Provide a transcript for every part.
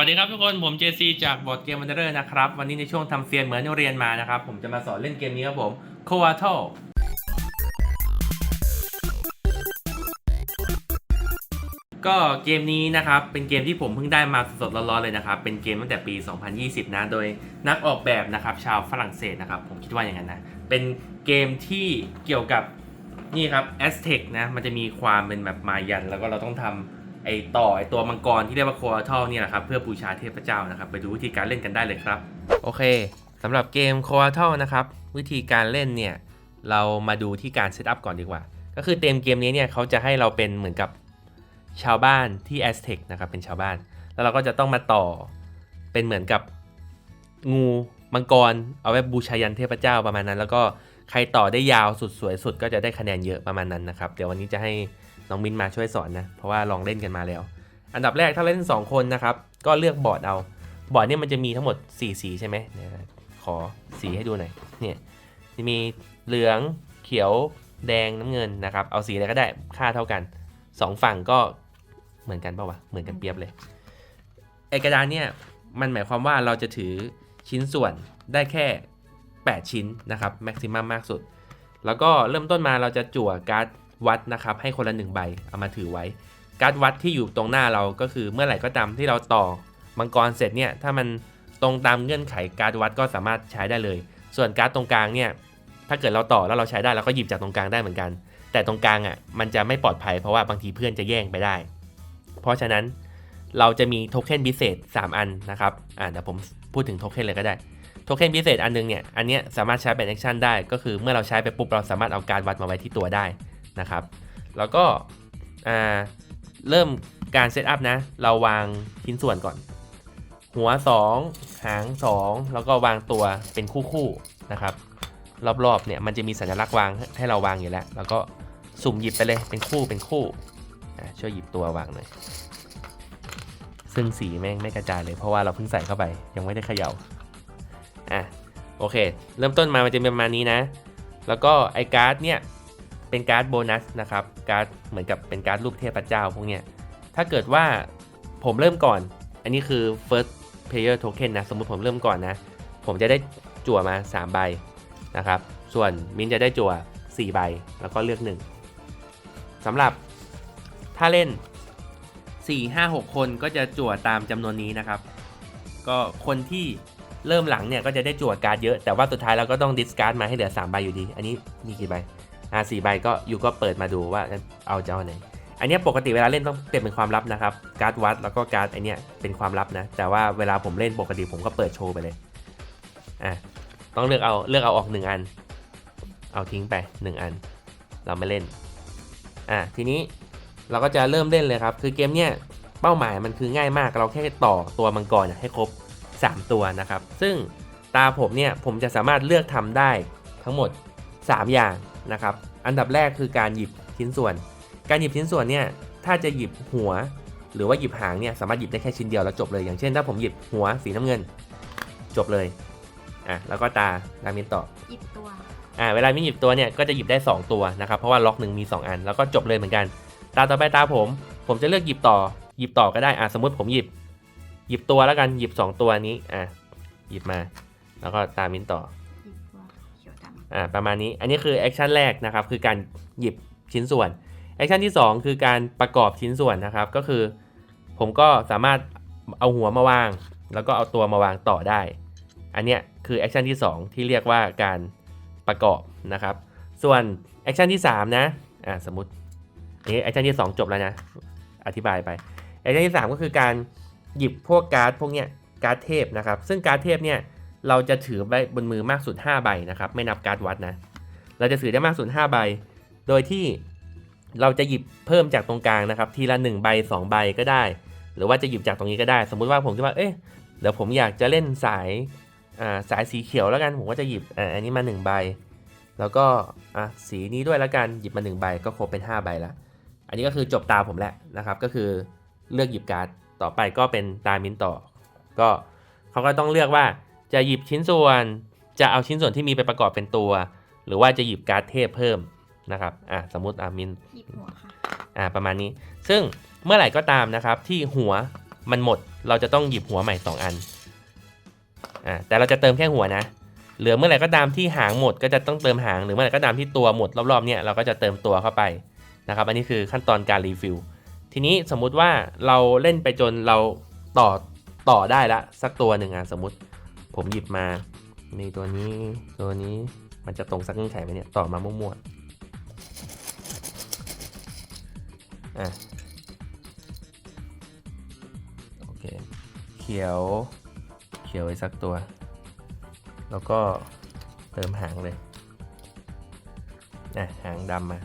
วัสดีครับทุกคนผมเจซีจากบอร์ดเกมวันเดอร์นะครับ วันนี้ในช่วงทำเซียนเหมือนที่เรียนมานะครับ ผมจะมาสอนเล่นเกมนี้ครับผม c o a t o ก็เกมนี้นะครับ เป็นเกมที่ผมเพิ่งได้มาสดๆร้อนๆเลยนะครับ เป็นเกมตั้งแต่ปี 2020 นะ โดยนักออกแบบนะครับ ชาวฝรั่งเศสนะครับ ผมคิดว่าอย่างนั้นนะ เป็นเกมที่เกี่ยวกับนี่ครับ a z t e c นะมันจะมีความเป็นแบบมายัน แล้วก็เราต้องทำ ไอต่อไอตัวมังกรที่เรียกว่าโคอาทอลเนี่ยแหละครับเพื่อบูชาเทพเจ้านะครับไปดูวิธีการเล่นกันได้เลยครับ โอเคสำหรับเกมโคอาทอลนะครับวิธีการเล่นเนี่ยเรามาดูที่การเซตอัพก่อนดีกว่า ก็คือเต็มเกมนี้เนี่ยเขาจะให้เราเป็นเหมือนกับชาวบ้านที่แอสเท็กนะครับเป็นชาวบ้าน แล้วเราก็จะต้องมาต่อเป็นเหมือนกับงูมังกร เอาไว้บูชายันเทพเจ้าประมาณนั้น แล้วก็ใครต่อได้ยาวสุดสวยสุดก็จะได้คะแนนเยอะประมาณนั้นนะครับ เดี๋ยววันนี้จะให้ น้องมินมาช่วยสอนนะ เพราะว่าลองเล่นกันมาแล้ว อันดับแรกถ้าเล่น 2 คนนะครับ ก็เลือกบอร์ดเอา บอร์ดเนี่ยมันจะมีทั้งหมด 4 สีใช่ไหมขอสีให้ดูหน่อย เนี่ยจะมีเหลืองเขียวแดงน้ำเงินนะครับ เอาสีอะไรก็ได้ค่าเท่ากัน 2 ฝั่งก็เหมือนกันเปล่าวะเหมือนกันเปรียบเลยไอกระดานเนี่ยมันหมายความว่าเราจะถือชิ้นส่วนได้แค่ 8 ชิ้นนะครับแม็กซิมัมมากสุด แล้วก็เริ่มต้นมาเราจะจั่วการ์ด วัดนะครับให้คนละหนึ่งใบเอามาถือไว้ การ์ดวัดที่อยู่ตรงหน้าเราก็คือเมื่อไหร่ก็ตามที่เราต่อมังกรเสร็จเนี่ยถ้ามันตรงตามเงื่อนไขการ์ดวัดก็สามารถใช้ได้เลย ส่วนการ์ดตรงกลางเนี่ยถ้าเกิดเราต่อแล้วเราใช้ได้เราก็หยิบจากตรงกลางได้เหมือนกัน แต่ตรงกลางอะมันจะไม่ปลอดภัยเพราะว่าบางทีเพื่อนจะแย่งไปได้ เพราะฉะนั้นเราจะมีโทเค็นพิเศษ 3 อันนะครับอ่าเดี๋ยวผมพูดถึงโทเค็นเลยก็ได้โทเค็นพิเศษอันนึงเนี่ย อันเนี้ยสามารถใช้เป็นแอคชั่นได้ ก็คือเมื่อเราใช้ไปปุ๊บเราสามารถเอาการวัดมาไว้ที่ตัวได้ นะครับ แล้วก็เริ่มการเซตอัพนะ เราวางชิ้นส่วนก่อน หัว 2 หาง 2 แล้วก็วางตัวเป็นคู่ๆนะครับ รอบๆเนี่ยมันจะมีสัญลักษณ์วางให้เราวางอยู่แล้ว แล้วก็สุ่มหยิบไปเลยเป็นคู่เป็นคู่ช่วยหยิบตัววางหน่อยซึ่งสีแม่งไม่กระจายเลยเพราะว่าเราเพิ่งใส่เข้าไปยังไม่ได้เขย่าอะโอเค เริ่มต้นมามันจะเป็นประมาณนี้นะ แล้วก็ไอ้การ์ดเนี่ย เป็นการ์ดโบนัสนะครับ การ์ดเหมือนกับเป็นการ์ดรูปเทพเจ้าพวกเนี้ย ถ้าเกิดว่าผมเริ่มก่อน อันนี้คือ first player token นะ สมมุติผมเริ่มก่อนนะ ผมจะได้จั่วมา 3 ใบนะครับ ส่วนมินจะได้จั่ว 4 ใบ แล้วก็เลือก 1สำหรับถ้าเล่น 4 5 6 คนก็จะจั่วตามจำนวนนี้นะครับ ก็คนที่เริ่มหลังเนี่ยก็จะได้จั่วการ์ดเยอะ แต่ว่าสุดท้ายเราก็ต้องดิสการ์ดมาให้เหลือ 3 ใบอยู่ดี อันนี้มีกี่ใบ อ่าสี่ใบก็อยู่ก็เปิดมาดูว่าเอาจะเอาไหนอันนี้ปกติเวลาเล่นต้องเปลี่ยนเป็นความลับนะครับ การ์ดวัดแล้วก็การ์ดไอเนี้ยเป็นความลับนะ แต่ว่าเวลาผมเล่นปกติผมก็เปิดโชว์ไปเลย อะ ต้องเลือกเอาเลือกเอาออกหนึ่งอัน เอาทิ้งไปหนึ่งอัน เราไม่เล่น อะทีนี้เราก็จะเริ่มเล่นเลยครับ คือเกมเนี้ยเป้าหมายมันคือง่ายมาก เราแค่ต่อตัวมังกรเนี่ยให้ครบ 3 ตัวนะครับ ซึ่งตาผมเนี่ยผมจะสามารถเลือกทำได้ทั้งหมด 3 อย่าง นะครับ อันดับแรกคือการหยิบชิ้นส่วน การหยิบชิ้นส่วนเนี่ย ถ้าจะหยิบหัว หรือว่าหยิบหางเนี่ย สามารถหยิบได้แค่ชิ้นเดียวแล้วจบเลย อย่างเช่น ถ้าผมหยิบหัวสีน้ำเงิน จบเลย อะ แล้วก็ตาดามินต่อ หยิบตัว อ่า เวลามินหยิบตัวเนี่ย ก็จะหยิบได้ 2 ตัวนะครับ เพราะว่าล็อกหนึ่งมี 2 อัน แล้วก็จบเลยเหมือนกัน ตาต่อไปตาผม ผมจะเลือกหยิบต่อ หยิบต่อก็ได้ อะสมมติผมหยิบ หยิบตัวแล้วกัน หยิบ 2 ตัวนี้ อะ หยิบมา แล้วก็ตามินต่อ อ่าประมาณนี้อันนี้คือแอคชั่นแรกนะครับคือการหยิบชิ้นส่วนแอคชั่นที่ 2 คือการประกอบชิ้นส่วนนะครับ ก็คือ ผมก็สามารถเอาหัวมาวาง แล้วก็เอาตัวมาวางต่อได้ อันเนี้ยคือแอคชั่นที่ 2 ที่เรียกว่าการประกอบนะครับ ส่วนแอคชั่นที่ 3 นะอ่าสมมตินี่แอคชั่นที่ 2 จบแล้วนะ อธิบายไปแอคชั่นที่ 3 ก็คือการหยิบพวกการ์ดพวกเนี้ยการ์ดเทพนะครับ ซึ่งการ์ดเทพเนี่ย เราจะถือไว้บนมือมากสุด 5 ใบนะครับ ไม่นับการวัดนะ เราจะถือได้มากสุด 5 ใบ โดยที่เราจะหยิบเพิ่มจากตรงกลางนะครับ ทีละ 1 ใบ 2 ใบก็ได้ หรือว่าจะหยิบจากตรงนี้ก็ได้ สมมุติว่าผมคิดว่า เอ๊ะเดี๋ยวผมอยากจะเล่นสายสายสีเขียวแล้วกัน ผมก็จะหยิบออันนี้มา 1 ใบ แล้วก็สีนี้ด้วยแล้วกัน หยิบมา 1 ใบ ก็ครบเป็น 5 ใบละ อันนี้ก็คือจบตาผมแล้วนะครับ ก็คือเลือกหยิบการ์ด ต่อไปก็เป็นตามินต่อ ก็เขาก็ต้องเลือกว่า จะหยิบชิ้นส่วน จะเอาชิ้นส่วนที่มีไปประกอบเป็นตัว หรือว่าจะหยิบการ์ดเทพเพิ่มนะครับอะสมมติอะมินหยิบหัวค่ะอ่าประมาณนี้ ซึ่งเมื่อไหร่ก็ตามนะครับที่หัวมันหมดเราจะต้องหยิบหัวใหม่ 2 อันอ่าแต่เราจะเติมแค่หัวนะ เหลือเมื่อไหร่ก็ตามที่หางหมดก็จะต้องเติมหางหรือเมื่อไหร่ก็ตามที่ตัวหมดรอบๆเนี่ยเราก็จะเติมตัวเข้าไปนะครับอันนี้คือขั้นตอนการรีฟิลทีนี้สมมุติว่าเราเล่นไปจนเราต่อต่อได้ละสักตัวหนึ่งอะสมมติ ผมหยิบมา มีตัวนี้ตัวนี้มันจะตรงสักเงื่อนไขไหมเนี่ย ต่อมามั่วๆอะโอเค เขียว เขียวไว้สักตัว แล้วก็เติมหางเลยอะหางดำมา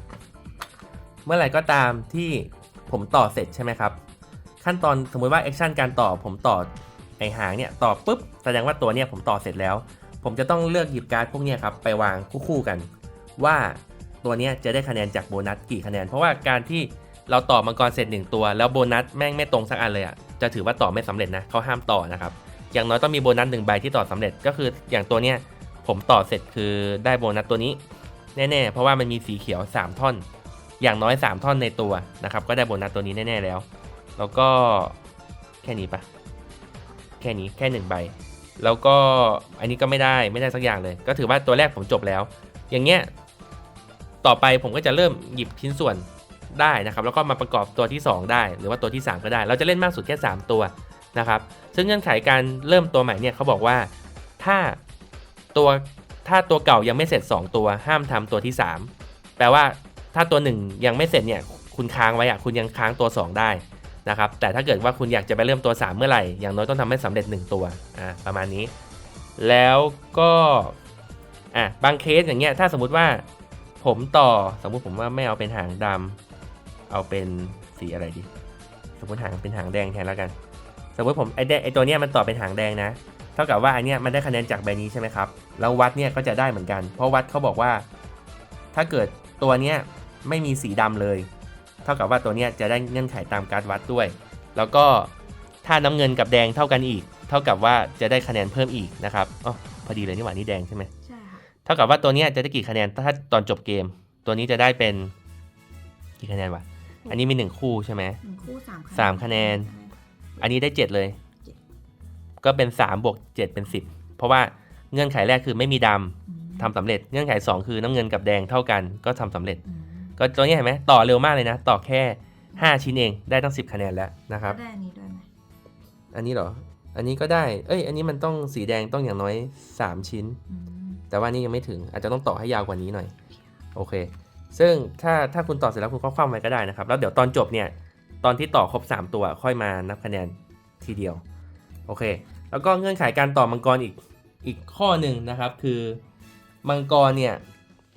เมื่อไหร่ก็ตามที่ผมต่อเสร็จใช่ไหมครับ ขั้นตอนสมมติว่าแอคชั่นการต่อผมต่อ ไอหางเนี่ยต่อปุ๊บแสดงว่าตัวเนี่ยผมต่อเสร็จแล้ว ผมจะต้องเลือกหยิบการ์ดพวกเนี้ยครับไปวางคู่ๆกัน ว่าตัวเนี้ยจะได้คะแนนจากโบนัสกี่คะแนน เพราะว่าการที่เราต่อมังกรเสร็จหนึ่งตัว แล้วโบนัสแม่งไม่ตรงสักอันเลยอะจะถือว่าต่อไม่สำเร็จนะเขาห้ามต่อนะครับอย่างน้อยต้องมีโบนัสหนึ่งใบที่ต่อสำเร็จก็คืออย่างตัวเนี้ยผมต่อเสร็จคือได้โบนัสตัวนี้แน่ๆ เพราะว่ามันมีสีเขียว 3 ท่อน อย่างน้อย 3 ท่อนในตัวนะครับ ก็ได้โบนัสตัวนี้แน่ๆแล้ว แล้วก็แค่นี้ปะ แค่นี้แค่หนึ่งใบ แล้วก็อันนี้ก็ไม่ได้ไม่ได้สักอย่างเลย ก็ถือว่าตัวแรกผมจบแล้ว อย่างเงี้ยต่อไปผมก็จะเริ่มหยิบชิ้นส่วนได้นะครับแล้วก็มาประกอบตัวที่ 2 ได้ หรือว่าตัวที่ 3 ก็ได้ เราจะเล่นมากสุดแค่ 3 ตัวนะครับ ซึ่งเงื่อนไขการเริ่มตัวใหม่เนี่ยเขาบอกว่าถ้าตัวถ้าตัวเก่ายังไม่เสร็จ 2 ตัวห้ามทำตัวที่ 3 แปลว่าถ้าตัว 1 ยังไม่เสร็จเนี่ยคุณค้างไว้อะคุณยังค้างตัว 2 ได้ นะครับแต่ถ้าเกิดว่าคุณอยากจะไปเริ่มตัว 3 เมื่อไหร่ อย่างน้อยต้องทำให้สำเร็จ 1 ตัวอ่าประมาณนี้ แล้วก็อะบางเคสอย่างเงี้ยถ้าสมมุติว่าผมต่อสมมุติผมว่าไม่เอาเป็นหางดำเอาเป็นสีอะไรดี สมมติหางเป็นหางแดงแทนแล้วกัน สมมติผมไอแดงไอตัวเนี้ยมันต่อเป็นหางแดงนะ เท่ากับว่าอันเนี้ยมันได้คะแนนจากใบนี้ใช่ไหมครับแล้ววัดเนี่ยก็จะได้เหมือนกัน เพราะวัดเขาบอกว่า ถ้าเกิดตัวเนี้ยไม่มีสีดำเลย เท่ากับว่าตัวเนี้ยจะได้เงื่อนไขตามการวัดด้วย แล้วก็ถ้าน้ำเงินกับแดงเท่ากันอีก เท่ากับว่าจะได้คะแนนเพิ่มอีกนะครับอ๋อพอดีเลยนี่หว่านี่แดงใช่ไหมใช่ค่ะเท่ากับว่าตัวเนี้ยจะได้กี่คะแนนถ้าตอนจบเกม ตัวนี้จะได้เป็นกี่คะแนนวะอันนี้มีหนึ่งคู่ใช่ไหมหนึ่งคู่สามสามคะแนน อันนี้ได้7เลยเจ็ดก็เป็น3บวก7เป็น10เพราะว่าเงื่อนไขแรกคือไม่มีดำอืมทำสำเร็จ เงื่อนไข2คือน้ำเงินกับแดงเท่ากันก็ทำสำเร็จอืม ก็ตัวนี้เห็นไหมต่อเร็วมากเลยนะ ต่อแค่ 5 ชิ้นเองได้ตั้ง 10 คะแนนแล้วนะครับ ได้อันนี้ด้วยไหมอันนี้เหรอ อันนี้ก็ได้ เอ้ย อันนี้มันต้องสีแดงต้องอย่างน้อย 3 ชิ้น อืมแต่ว่านี่ยังไม่ถึง อาจจะต้องต่อให้ยาวกว่านี้หน่อย โอเค ซึ่งถ้าถ้าคุณต่อเสร็จแล้วคุณก็คว่ำไว้ก็ได้นะครับ แล้วเดี๋ยวตอนจบเนี่ย ตอนที่ต่อครบ 3 ตัวค่อยมานับคะแนนทีเดียว โอเค แล้วก็เงื่อนไขการต่อมังกรอีกอีกข้อหนึ่งนะครับ คือมังกรเนี่ย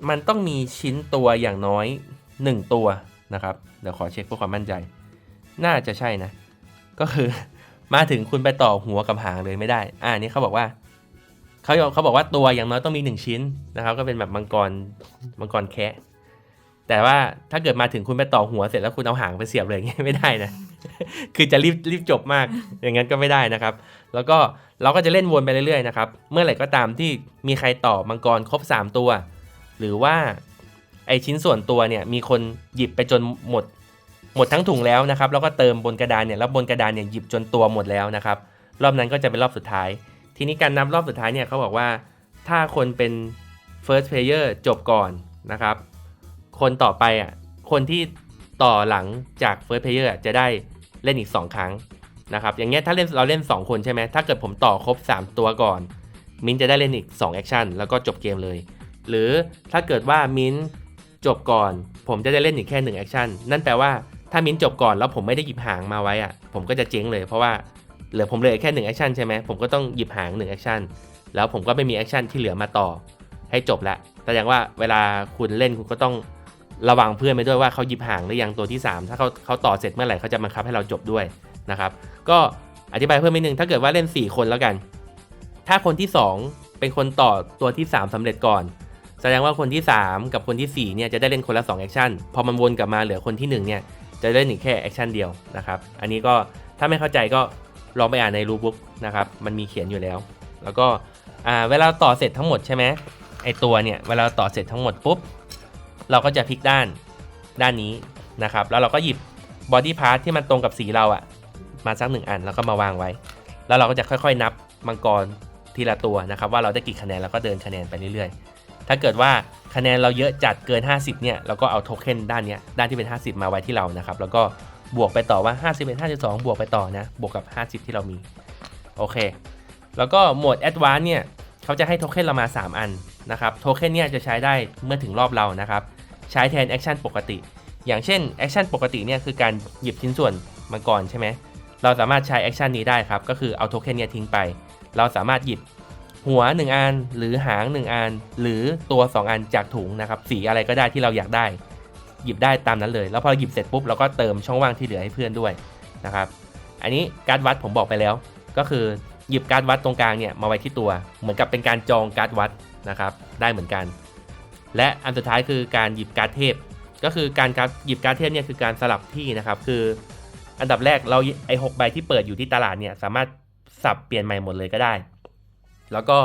มันต้องมีชิ้นตัวอย่างน้อย 1 ตัวนะครับ เดี๋ยวขอเช็คเพื่อความมั่นใจ น่าจะใช่นะ ก็คือมาถึงคุณไปต่อหัวกับหางเลยไม่ได้ อ่านี่เขาบอกว่าเขาเขาบอกว่าตัวอย่างน้อยต้องมี 1 ชิ้นนะครับ ก็เป็นแบบมังกรมังกรแคะแต่ว่าถ้าเกิดมาถึงคุณไปต่อหัวเสร็จแล้วคุณเอาหางไปเสียบเลยอย่างเงี้ยไม่ได้นะ คือจะรีบรีบจบมาก อย่างนั้นก็ไม่ได้นะครับ แล้วก็เราก็จะเล่นวนไปเรื่อยๆนะครับ เมื่อไหร่ก็ตามที่มีใครต่อมังกรครบ 3 ตัว หรือว่าไอชิ้นส่วนตัวเนี่ยมีคนหยิบไปจนหมด หมดทั้งถุงแล้วนะครับ แล้วก็เติมบนกระดานเนี่ยแล้วบนกระดานเนี่ยหยิบจนตัวหมดแล้วนะครับ รอบนั้นก็จะเป็นรอบสุดท้าย ทีนี้การนับรอบสุดท้ายเนี่ยเขาบอกว่าถ้าคนเป็น first player จบก่อนนะครับ คนต่อไปอะคนที่ต่อหลังจาก first player จะได้เล่นอีก 2 ครั้งนะครับ อย่างเงี้ยถ้าเล่นเราเล่น 2 คนใช่ไหมถ้าเกิดผมต่อครบ 3 ตัวก่อน มิ้นจะได้เล่นอีก2แอคชั่นแล้วก็จบเกมเลย หรือถ้าเกิดว่ามิ้นจบก่อน ผมจะได้เล่นอีกแค่1แอคชั่นนั่นแปลว่าถ้ามิ้นจบก่อนแล้วผมไม่ได้หยิบหางมาไว้อะผมก็จะเจ๊งเลยเพราะว่าเหลือผมเลือแค่1แอคชั่นใช่ไหมผมก็ต้องหยิบหาง1แอคชั่นแล้วผมก็ไม่มีแอคชั่นที่เหลือมาต่อให้จบละแสดงว่าเวลาคุณเล่นคุณก็ต้องระวังเพื่อนไปด้วยว่าเขาหยิบหางหรือยังตัวที่ 3 ถ้าเขาเขาต่อเสร็จเมื่อไหร่เขาจะบังคับให้เราจบด้วยนะครับ ก็อธิบายเพิ่มนิดนึงถ้าเกิดว่าเล่น 4 คนแล้วกัน ถ้าคนที่ 2 เป็นคนต่อตัวที่ 3สำเร็จก่อน ดงว่าคนที่ 3 กับคนที่ 4 เนี่ยจะได้เล่นคนละ2แอคชั่น พอมันวนกลับมาเหลือคนที่ 1 เนี่ยจะได้เล่นอีกแค่แอคชั่นเดียวนะครับ อันนี้ก็ถ้าไม่เข้าใจก็ลองไปอ่านในรูบุ๊กนะครับ มันมีเขียนอยู่แล้ว แล้วก็เวลาต่อเสร็จทั้งหมดใช่ไหมไอตัวเนี่ยเวลาต่อเสร็จทั้งหมดปุ๊บ เราก็จะพลิกด้านด้านนี้นะครับ แล้วเราก็หยิบบอดี้พาร์ทที่มันตรงกับสีเราอะมาสักหนึ่งอันแล้วก็มาวางไว้ แล้วเราก็จะค่อยๆ นับมังกรทีละตัวนะครับ ว่าเราได้กี่คะแนนแล้วก็เดินคะแนนไปเรื่อยๆ ถ้าเกิดว่าคะแนนเราเยอะจัดเกิน 50 เนี่ยเราก็เอาโทเค็นด้านเนี้ยด้านที่เป็น 50 มาไว้ที่เรานะครับ แล้วก็บวกไปต่อว่า 51 52 บวกไปต่อนะ บวกกับ 50 ที่เรามี โอเค แล้วก็โหมด Advanced เนี่ยเขาจะให้โทเค็นเรามา 3 อันนะครับ โทเค็นเนี่ยจะใช้ได้เมื่อถึงรอบเรานะครับ ใช้แทนแอคชั่นปกติ อย่างเช่นแอคชั่นปกติเนี่ยคือการหยิบชิ้นส่วนมังกรใช่ไหมเราสามารถใช้แอคชั่นนี้ได้ครับ ก็คือเอาโทเค็นเนี่ยทิ้งไป เราสามารถหยิบ หัว 1 อัน หรือหาง 1 อัน หรือตัว 2 อันจากถุงนะครับสีอะไรก็ได้ที่เราอยากได้ หยิบได้ตามนั้นเลย แล้วพอเราหยิบเสร็จปุ๊บเราก็เติมช่องว่างที่เหลือให้เพื่อนด้วยนะครับอันนี้การ์ดวัดผมบอกไปแล้ว ก็คือหยิบการ์ดวัดตรงกลางเนี่ยมาไว้ที่ตัว เหมือนกับเป็นการจองการ์ดวัดนะครับได้เหมือนกัน และอันสุดท้ายคือการหยิบการ์ดเทพ ก็คือการหยิบการ์ดเทพเนี่ยคือการสลับที่นะครับคืออันดับแรกเราไอ้หกใบที่เปิดอยู่ที่ตลาดเนี่ยสามารถสับเปลี่ยนใหม่หมดเลยก็ได้ แล้วก็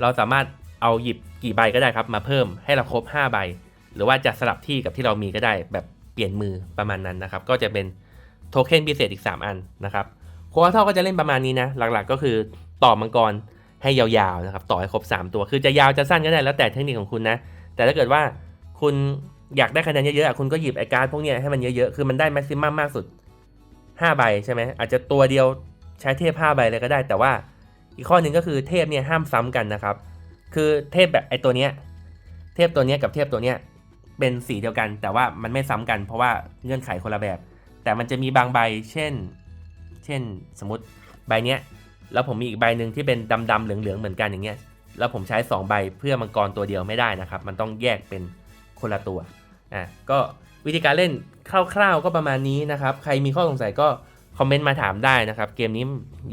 เราสามารถเอาหยิบกี่ใบก็ได้ครับ มาเพิ่มให้เราครบ 5 ใบ หรือว่าจะสลับที่กับที่เรามีก็ได้แบบเปลี่ยนมือประมาณนั้นนะครับ ก็จะเป็นโทเค็นพิเศษอีก 3 อันนะครับโควาเท่าก็จะเล่นประมาณนี้นะ หลักๆก็คือต่อมังกรให้ยาวๆนะครับ ต่อให้ครบ 3 ตัว คือจะยาวจะสั้นก็ได้แล้วแต่เทคนิคของคุณนะ แต่ถ้าเกิดว่าคุณอยากได้คะแนนเยอะๆอะคุณก็หยิบไอการ์ดพวกนี้ให้มันเยอะๆ คือมันได้แม็กซิมัมมากสุด 5 ใบใช่ไหมอาจจะตัวเดียวใช้เทพ5ใบเลยก็ได้ แต่ว่า อีกข้อหนึ่งก็คือเทพเนี่ยห้ามซ้ำกันนะครับ คือเทพแบบไอตัวเนี้ยเทพตัวเนี้ยกับเทพตัวเนี้ยเป็นสีเดียวกัน แต่ว่ามันไม่ซ้ำกันเพราะว่าเงื่อนไขคนละแบบ แต่มันจะมีบางใบ เช่น เช่น สมมติใบเนี้ยแล้วผมมีอีกใบหนึ่งที่เป็นดำๆเหลืองๆเหมือนกันอย่างเงี้ยแล้วผมใช้ 2 ใบเพื่อมังกรตัวเดียวไม่ได้นะครับ มันต้องแยกเป็นคนละตัวอะก็วิธีการเล่นคร่าวๆก็ประมาณนี้นะครับ ใครมีข้อสงสัยก็ คอมเมนต์มาถามได้นะครับ เกมนี้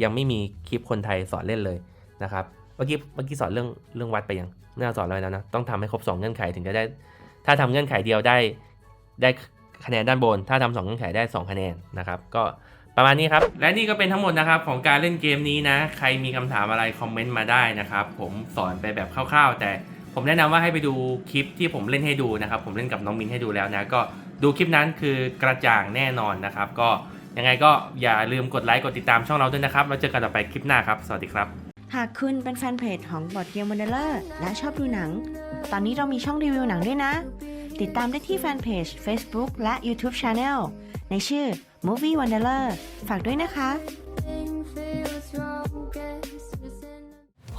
ยังไม่มีคลิปคนไทยสอนเล่นเลยนะครับเมื่อกี้เมื่อกี้สอนเรื่องเรื่องวัดไปยังน่าสอนอะไรแล้วนะต้องทำให้ครบ 2 เงื่อนไขถึงจะได้ ถ้าทำเงื่อนไขเดียวได้ได้คะแนนด้านบน ถ้าทำสองเงื่อนไขได้ 2 คะแนนนะครับ ก็ประมาณนี้ครับ และนี่ก็เป็นทั้งหมดนะครับของการเล่นเกมนี้นะ ใครมีคำถามอะไรคอมเมนต์มาได้นะครับ ผมสอนไปแบบคร่าวๆ แต่ผมแนะนำว่าให้ไปดูคลิปที่ผมเล่นให้ดูนะครับ ผมเล่นกับน้องมินให้ดูแล้วนะ ก็ดูคลิปนั้นคือกระจ่างแน่นอนนะครับ ก็ ยังไงก็อย่าลืมกดไลค์กดติดตามช่องเราด้วยนะครับแล้วเจอกันต่อไปคลิปหน้าครับ สวัสดีครับ หากคุณเป็นแฟนเพจของบอดเกมวันเดอร์และชอบดูหนัง ตอนนี้เรามีช่องรีวิวหนังด้วยนะ ติดตามได้ที่แฟนเพจ Facebook และ YouTube Channel ในชื่อ Movie Wanderer ฝากด้วยนะคะ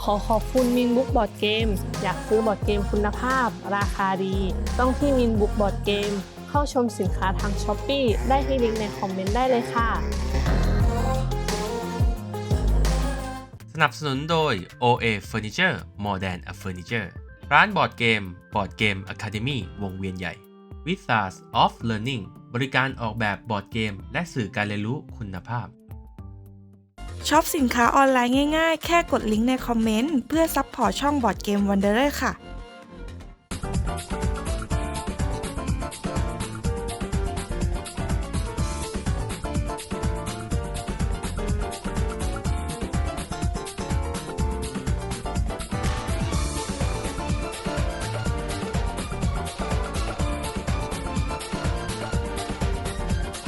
ขอขอบคุณมินบุ๊กบอร์ดเกมอยากซื้อบอร์ดเกมคุณภาพ ราคาดี ต้องที่มินบุ๊กบอร์ดเกม เข้าชมสินค้าทางช้อปปีได้ที่ลิงก์ในคอมเมนต์ได้เลยค่ะ สนับสนุนโดย OA Furniture More Than a Furniture ร้านบอร์ดเกม บอร์ดเกม Academy วงเวียนใหญ่ w i z a r s of Learning บริการออกแบบบอร์ดเกม และสื่อการเรียนรู้คุณภาพช็อปสินค้าออนไลน์ง่ายๆ แค่กดลิงก์ในคอมเมนต์ เพื่อซัพพอร์ตช่องบอร์ดเกมวันเดอร์ค่ะ